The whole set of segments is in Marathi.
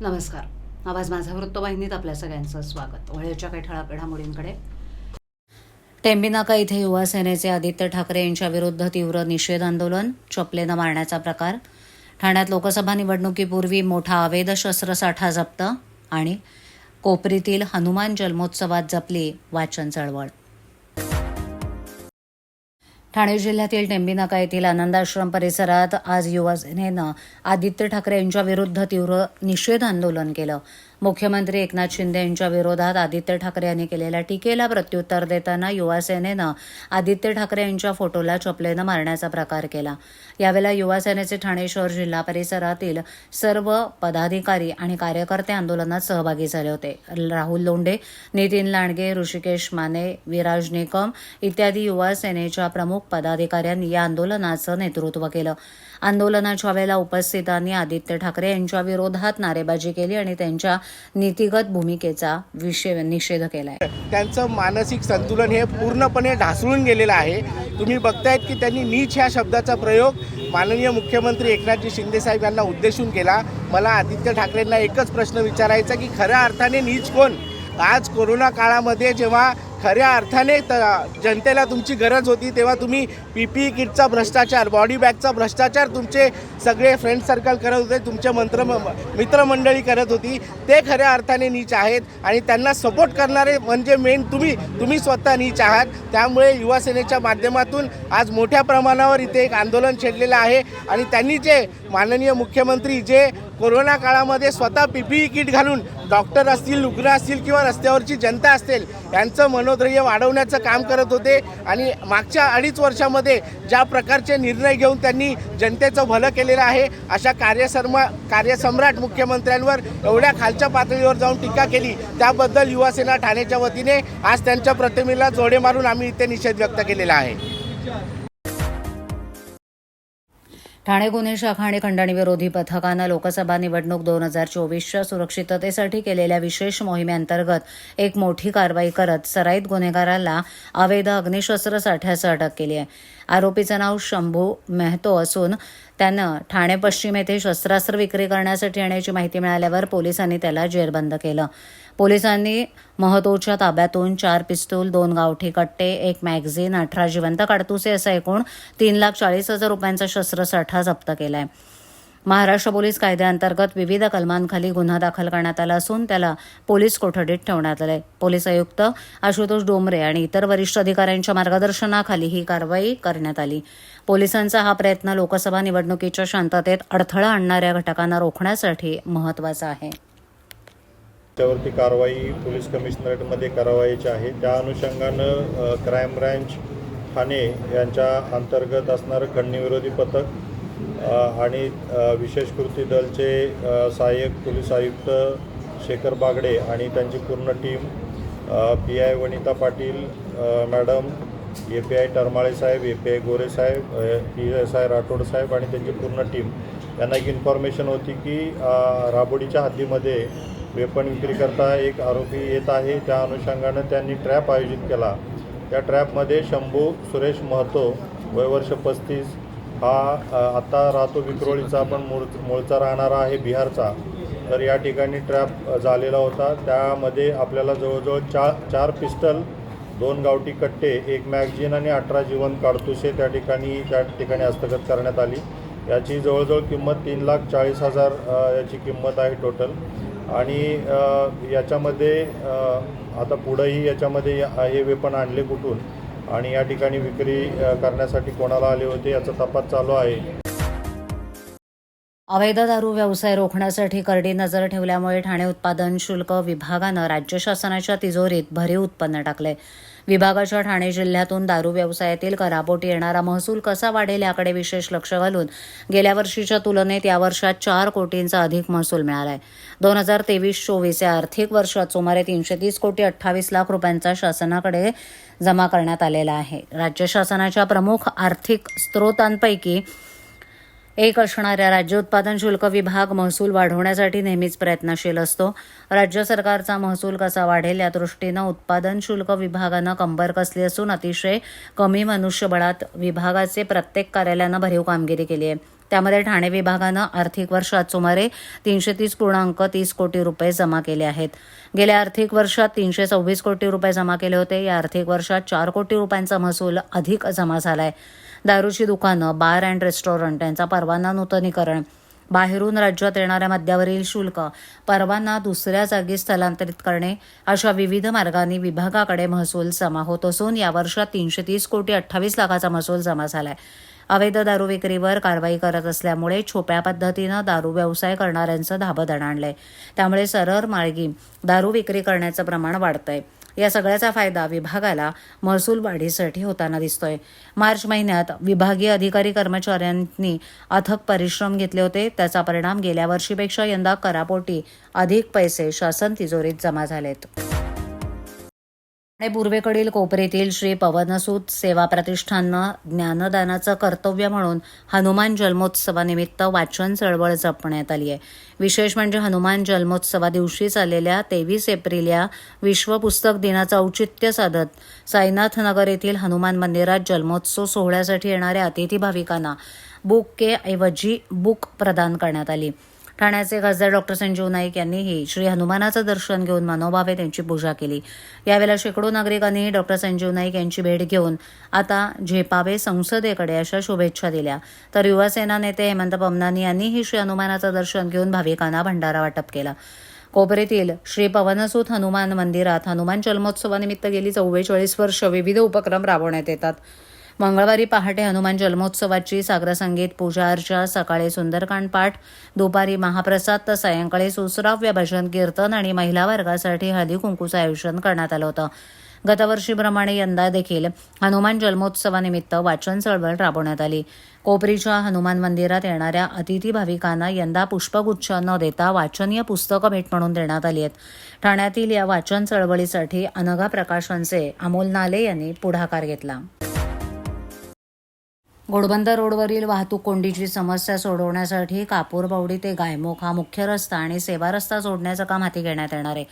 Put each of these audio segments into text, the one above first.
नमस्कार. आवाज माझा वृत्तवाहिनीत आपल्या सगळ्यांचं स्वागत. वळेच्या काही ठळक घडामोडींकडे टेंबिनाका इथे युवा सेनेचे आदित्य ठाकरे यांच्या विरुद्ध तीव्र निषेध आंदोलन चपलेनं मारण्याचा प्रकार ठाण्यात लोकसभा निवडणुकीपूर्वी मोठा अवैध शस्त्रसाठा जप्त आणि कोपरीतील हनुमान जन्मोत्सवात जपली वाचन चळवळ. ठाणे जिल्ह्यातील टेंबीनाका येथील आनंदाश्रम परिसरात आज युवासेनेनं आदित्य ठाकरे यांच्या विरुद्ध तीव्र निषेध आंदोलन केलं. मुख्यमंत्री एकनाथ शिंदे यांच्या विरोधात आदित्य ठाकरे यांनी केलेल्या टीकेला प्रत्युत्तर देताना युवासेनेनं आदित्य ठाकरे यांच्या फोटोला चपलेनं मारण्याचा प्रकार केला. यावेळेला युवासेनेचे ठाणे शहर जिल्हा परिसरातील सर्व पदाधिकारी आणि कार्यकर्ते आंदोलनात सहभागी झाले होते. राहुल लोंढे नितीन लांडगे ऋषिकेश माने विराज निकम इत्यादी युवा सेनेच्या प्रमुख पदाधिकाऱ्यांनी या आंदोलनाचं नेतृत्व केलं. आंदोलनाच्या वेळेला उपस्थितांनी आदित्य ठाकरे यांच्या विरोधात नारेबाजी केली आणि त्यांच्या नीतिगत भूमिकेचा विषय निषेध केलाय. त्यांचं मानसिक संतुलन हे पूर्णपणे ढासळून गेलेलं आहे. तुम्ही बघतायत की त्यांनी नीच ह्या शब्दाचा प्रयोग माननीय मुख्यमंत्री एकनाथजी शिंदे साहेब यांना उद्देशून केला. मला आदित्य ठाकरेंना एकच प्रश्न विचारायचा की खऱ्या अर्थाने नीच कोण? आज कोरोना काळामध्ये जेव्हा खऱ्या अर्थाने त जनतेला तुमची गरज होती तेव्हा तुम्ही पी पी किटचा भ्रष्टाचार बॉडी बॅगचा भ्रष्टाचार तुमचे सगळे फ्रेंड सर्कल करत होते तुमचे मंत्र मित्रमंडळी करत होती. ते खऱ्या अर्थाने नीच आहेत आणि त्यांना सपोर्ट करणारे म्हणजे मेन तुम्ही तुम्ही स्वतः नीच आहात. त्यामुळे युवासेनेच्या माध्यमातून आज मोठ्या प्रमाणावर इथे एक आंदोलन छेडलेलं आहे. आणि त्यांनी जे माननीय मुख्यमंत्री जे कोरोना काळामध्ये स्वतः पी पी किट घालून डॉक्टर असतील रुग्ण असतील किंवा रस्त्यावरची जनता असेल यांचं मनोधैर्य वाढवण्याचं काम करत होते. आणि मागच्या अडीच वर्षामध्ये ज्या प्रकारचे निर्णय घेऊन त्यांनी जनतेचं भलं केलेलं आहे अशा कार्यसर्मा कार्यसम्राट मुख्यमंत्र्यांवर एवढ्या खालच्या पातळीवर जाऊन टीका केली. त्याबद्दल युवासेना ठाण्याच्या वतीने आज त्यांच्या प्रतिमेला जोडे मारून आम्ही इथे निषेध व्यक्त केलेला आहे. ठाणे गुन्हे शाखा आणि खंडणी विरोधी पथकानं लोकसभा निवडणूक दोन हजार चोवीसच्या सुरक्षिततेसाठी केलेल्या विशेष मोहिमेअंतर्गत एक मोठी कारवाई करत सराईत गुन्हेगाराला अवैध अग्निशस्त्र साठ्यासह अटक केली आहे. आरोपीचं नाव शंभू मेहतो असून त्यानं ठाणे पश्चिम येथे शस्त्रास्त्र विक्री करण्यासाठी येण्याची माहिती मिळाल्यावर पोलिसांनी त्याला जेरबंद केलं. पोलिसांनी महतोच्या ताब्यातून चार पिस्तूल दोन गावठी कट्टे एक मॅगझिन अठरा जिवंत काडतुसे असा एकूण तीन लाख चाळीस हजार रुपयांचा शस्त्रसाठा जप्त केलाय. महाराष्ट्र पोलीस कायद्याअंतर्गत विविध कलमांखाली गुन्हा दाखल करण्यात आला असून त्याला पोलीस कोठडीत ठेवण्यात आलंय. पोलीस आयुक्त आशुतोष डोंबरे आणि इतर वरिष्ठ अधिकाऱ्यांच्या मार्गदर्शनाखाली ही कारवाई करण्यात आली. पोलिसांचा हा प्रयत्न लोकसभा निवडणुकीच्या शांततेत अडथळा आणणाऱ्या घटकांना रोखण्यासाठी महत्त्वाचा आहे. त्यावरती कारवाई पोलीस कमिशनरेटमध्ये करावायची आहे. त्या अनुषंगानं क्राईम ब्रँच ठाणे यांच्या अंतर्गत असणारं खंडणीविरोधी पथक आणि विशेष कृती दलचे सहाय्यक पोलीस आयुक्त शेखर बागडे आणि त्यांची पूर्ण team P I Vanita Patil madam A P I Tarmale Saheb A P I Gore साहेब पी एस आय राठोड साहेब आणि त्यांची पूर्ण टीम. यांना एक इन्फॉर्मेशन होती की राबोडीच्या हद्दीमध्ये वेपन विक्रीकरता एक आरोपी येत आहे. त्या अनुषंगानं त्यांनी ट्रॅप आयोजित केला. त्या ट्रॅपमध्ये शंभू सुरेश महतो वयवर्ष पस्तीस. हा आत्ता राहतो विक्रोळीचा पण मूळ मूळचा राहणारा आहे बिहारचा. तर या ठिकाणी ट्रॅप झालेला होता. त्यामध्ये आपल्याला जवळजवळ चार चार पिस्टल दोन गावठी कट्टे एक मॅगझिन आणि अठरा जीवन काडतुसे त्या ठिकाणी त्या ठिकाणी हस्तगत करण्यात आली. याची जवळजवळ किंमत तीन लाख चाळीस हजार याची किंमत आहे टोटल. आणि याच्यामध्ये आता पुढंही याच्यामध्ये हे वेपन आणले कुठून? आणि या ठिकाणी विक्री करण्यासाठी कोणाला आले होते याचा तपास चालू आहे. अवैध दारू व्यवसाय रोखण्यासाठी करडी नजर ठेवल्यामुळे ठाणे उत्पादन शुल्क विभागानं राज्य शासनाच्या तिजोरीत भरीव उत्पन्न टाकले विभागाच्या ठाणे जिल्ह्यातून दारू व्यवसायातील करापोटी येणारा महसूल कसा वाढेल याकडे विशेष लक्ष घालून गेल्या वर्षीच्या तुलनेत या वर्षात चार कोटींचा अधिक महसूल मिळालाय. दोन हजार तेवीस चोवीस या आर्थिक वर्षात सुमारे तीनशे तीस कोटी अठ्ठावीस लाख रुपयांचा शासनाकडे जमा करण्यात आलेला आहे. राज्य शासनाच्या प्रमुख आर्थिक स्त्रोतांपैकी एक असणाऱ्या राज्य उत्पादन शुल्क विभाग महसूल वाढवण्यासाठी नेहमीच प्रयत्नशील असतो. राज्य सरकारचा महसूल कसा वाढेल या दृष्टीनं उत्पादन शुल्क विभागानं कंबर कसली असून अतिशय कमी मनुष्यबळात विभागाचे प्रत्येक कार्यालयानं भरीव कामगिरी केली आहे. त्यामध्ये ठाणे विभागानं आर्थिक वर्षात सुमारे तीनशे तीस पूर्णांक तीस कोटी रुपये जमा केले आहेत. गेल्या आर्थिक वर्षात तीनशे सव्वीस कोटी रुपये जमा केले होते. या आर्थिक वर्षात चार कोटी रुपयांचा महसूल अधिक जमा झालाय. दारूची दुकानं बार अँड रेस्टॉरंट यांचा परवाना नूतनीकरण. बाहेरून राज्यात येणाऱ्या मद्यावरील शुल्क परवाना दुसऱ्या जागी स्थलांतरित करणे अशा विविध मार्गांनी विभागाकडे महसूल जमा होत असून या वर्षात तीनशे तीस कोटी अठ्ठावीस लाखाचा महसूल जमा झालाय. अवैध दारू विक्रीवर कारवाई करत असल्यामुळे छोप्या पद्धतीनं दारू व्यवसाय करणाऱ्यांचं धाबदण आणलंय. त्यामुळे सरळ मार्गी दारू विक्री करण्याचं प्रमाण वाढतंय. या सगळ्याचा फायदा विभागाला महसूल वाढीसाठी होताना दिसतोय. मार्च महिन्यात विभागीय अधिकारी कर्मचाऱ्यांनी अथक परिश्रम घेतले होते. त्याचा परिणाम गेल्या वर्षीपेक्षा यंदा करापोटी अधिक पैसे शासन तिजोरीत जमा झालेत. पूर्वेकडील कोपरीतील श्री पवनसूत सेवा प्रतिष्ठाननं ज्ञानदानाचं कर्तव्य म्हणून हनुमान जन्मोत्सवानिमित्त वाचन चळवळ जपण्यात आली आहे. विशेष म्हणजे हनुमान जन्मोत्सवा दिवशी चाललेल्या तेवीस एप्रिल या विश्व पुस्तक दिनाचं औचित्य साधत साईनाथ नगर येथील हनुमान मंदिरात जन्मोत्सव सोहळ्यासाठी येणाऱ्या अतिथी भाविकांना बुक ऐवजी बुक प्रदान करण्यात आली. ठाण्याचे खासदार डॉक्टर संजीव नाईक यांनीही श्री हनुमानाचं दर्शन घेऊन मनोभावे त्यांची पूजा केली. यावेळेला शेकडो नागरिकांनीही डॉक्टर संजीव नाईक यांची भेट घेऊन आता झेपावे संसदेकडे अशा शुभेच्छा दिल्या. तर युवासेना नेते हेमंत पमनानी यांनीही श्री हनुमानाचं दर्शन घेऊन भाविकांना भंडारा वाटप केला. कोपरीतील श्री पवनसूत हनुमान मंदिरात हनुमान जन्मोत्सवानिमित्त गेली चव्वेचाळीस वर्ष विविध उपक्रम राबवण्यात येतात. मंगळवारी पहाटे हनुमान जन्मोत्सवाची सागरसंगीत पूजा अर्चा सकाळी सुंदरकांड पाठ दुपारी महाप्रसाद तर सायंकाळी सुसराव्य भजन कीर्तन आणि महिला वर्गासाठी हळदी कुंकूचं आयोजन करण्यात आलं होतं. गतवर्षीप्रमाणे यंदा देखील हनुमान जन्मोत्सवानिमित्त वाचन चळवळ राबवण्यात आली. कोपरीच्या हनुमान मंदिरात येणाऱ्या अतिथी भाविकांना यंदा पुष्पगुच्छ न देता वाचनीय पुस्तकं भेट म्हणून देण्यात आली आहेत. ठाण्यातील या वाचन चळवळीसाठी अनघा प्रकाशनचे अमोल नाले यांनी पुढाकार घेतला. घोडबंदर रोडवरील वाहतूक कोंडीची समस्या सोडवण्यासाठी कापूरबावडी ते गायमुख हा मुख्य रस्ता आणि सेवा रस्ता जोडण्याचं काम हाती घेण्यात येणार आहे.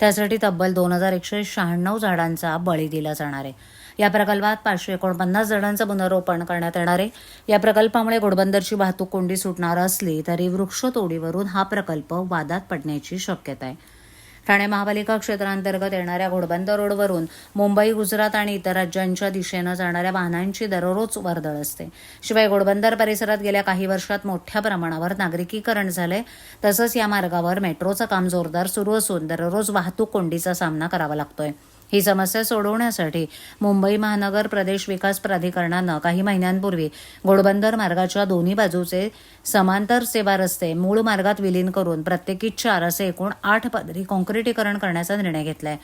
त्यासाठी तब्बल दोन हजार एकशे शहाण्णव झाडांचा बळी दिला जाणार आहे. या प्रकल्पात पाचशे एकोणपन्नास झाडांचं पुनरोपण करण्यात येणार आहे. या प्रकल्पामुळे घोडबंदरची वाहतूक कोंडी सुटणार असली तरी वृक्षतोडीवरून हा प्रकल्प वादात पडण्याची शक्यता आहे. ठाणे महापालिका क्षेत्रांतर्गत येणाऱ्या घोडबंदर रोडवरून मुंबई गुजरात आणि इतर राज्यांच्या दिशेनं जाणाऱ्या वाहनांची दररोज वर्दळ असते. शिवाय घोडबंदर परिसरात गेल्या काही वर्षात मोठ्या प्रमाणावर नागरिकीकरण झालंय. तसंच या मार्गावर मेट्रोचं काम जोरदार सुरू असून दररोज वाहतूक कोंडीचा सामना करावा लागतोय. ही समस्या सोडवण्यासाठी मुंबई महानगर प्रदेश विकास प्राधिकरणानं काही महिन्यांपूर्वी घोडबंदर मार्गाच्या दोन्ही बाजूचे समांतर सेवा रस्ते मूळ मार्गात विलीन करून प्रत्येकी चार असे एकूण आठ पदरी काँक्रिटीकरण करण्याचा निर्णय घेतलाय.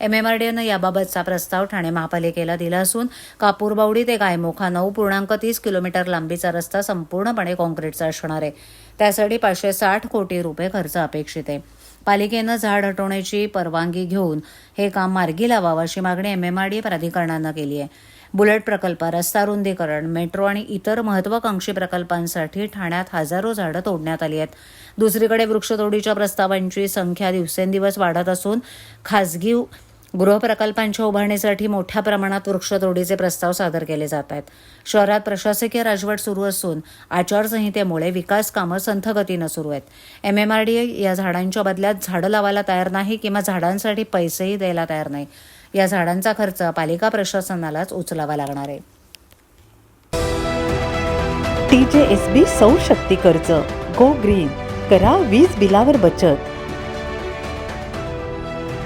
एमएमआरडीएनं याबाबतचा प्रस्ताव ठाणे महापालिकेला दिला असून कापूरबावडी ते गायमुखा नऊ पूर्णांक तीस किलोमीटर लांबीचा रस्ता संपूर्णपणे काँक्रीटचा असणार आहे. त्यासाठी पाचशे साठ कोटी रुपये खर्च अपेक्षित आहे. पालिकेनं झाड हटवण्याची परवानगी घेऊन हे काम मार्गी लावावं अशी मागणी एमएमआरडी प्राधिकरणानं केली आहे. बुलेट प्रकल्प रस्ता रुंदीकरण मेट्रो आणि इतर महत्वाकांक्षी प्रकल्पांसाठी ठाण्यात हजारो झाडं तोडण्यात आली आहेत. दुसरीकडे वृक्षतोडीच्या प्रस्तावांची संख्या दिवसेंदिवस वाढत असून खासगी गृहप्रकल्पांच्या उभारणीसाठी मोठ्या प्रमाणात वृक्षतोडीचे प्रस्ताव सादर केले जात आहेत. शहरात प्रशासकीय राजवट सुरू असून आचारसंहितेमुळे विकास कामं संथगतीनं सुरू आहेत. एम एम आर डी या झाडांच्या बदल्यात झाडं लावायला तयार नाही किंवा झाडांसाठी पैसेही द्यायला तयार नाही. या झाडांचा खर्च पालिका प्रशासनालाच उचलावा लागणार आहे. टीजेएसबी सौशक्ती कर्ज. Go green. करा वीज बिलावर बचत.